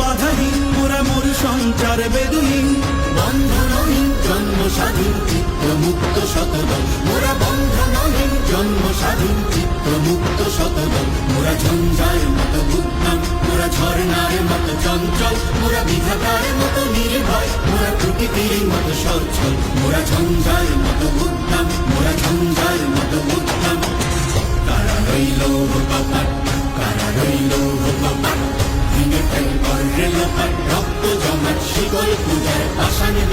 বাধাহীন মোরা মোর সঞ্চার বেদুহীন বন্ধনহীন জন্ম স্বাধীন চিত্ত মুক্ত শতদল। মোরা বন্ধনহীন জন্ম স্বাধীন চিত্ত মুক্ত শতদল। মোরা ঝঞ্ঝার মতো উদ্যম মোরা ঝর্ণার মতো চঞ্চল। মোরা বিধাতার মতো নির্ভয়, মোরা প্রকৃতির মতো সচ্ছল। মোরা ঝঞ্ঝার মতো উদ্যম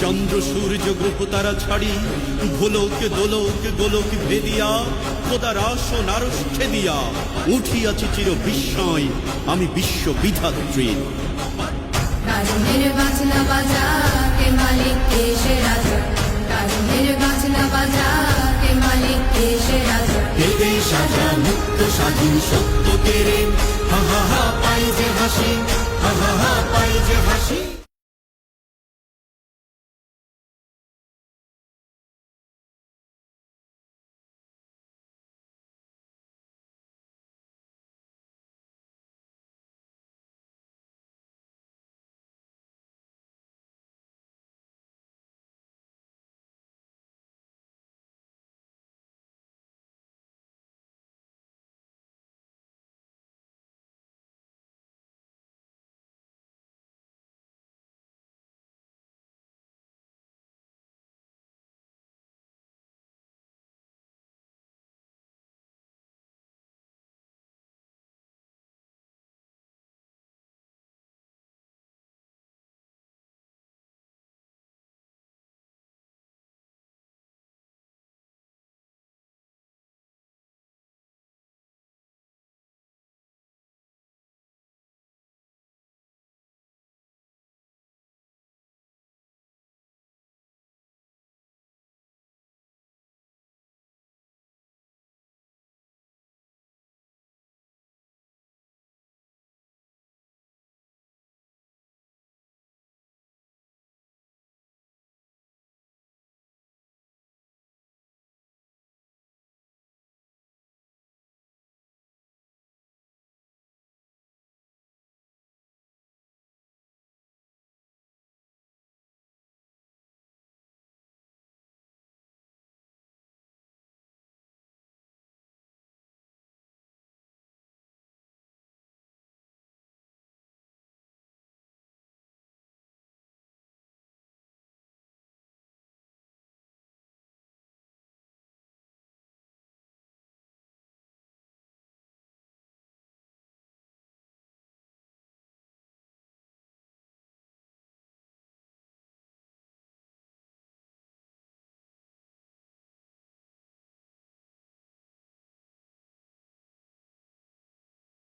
চন্দ্র সূর্য গ্রহ তারা ছাড়ি ভোলক দোলক গোলক ভেদিয়া খোদার আসন আরস ছেদিয়া। উঠিয়াছি চির বিস্ময় আমি বিশ্ব বিধাত্রী বাজনা বাজা কে মালিক কে সে রাজা? কাজমের বাজনা বাজা কে মালিক কে সে রাজা? দেবে সাজা মুক্ত স্বাধীন সত্য তেরে হা হা হা পাই যে হাসি হা হা হা পাই যে হাসি।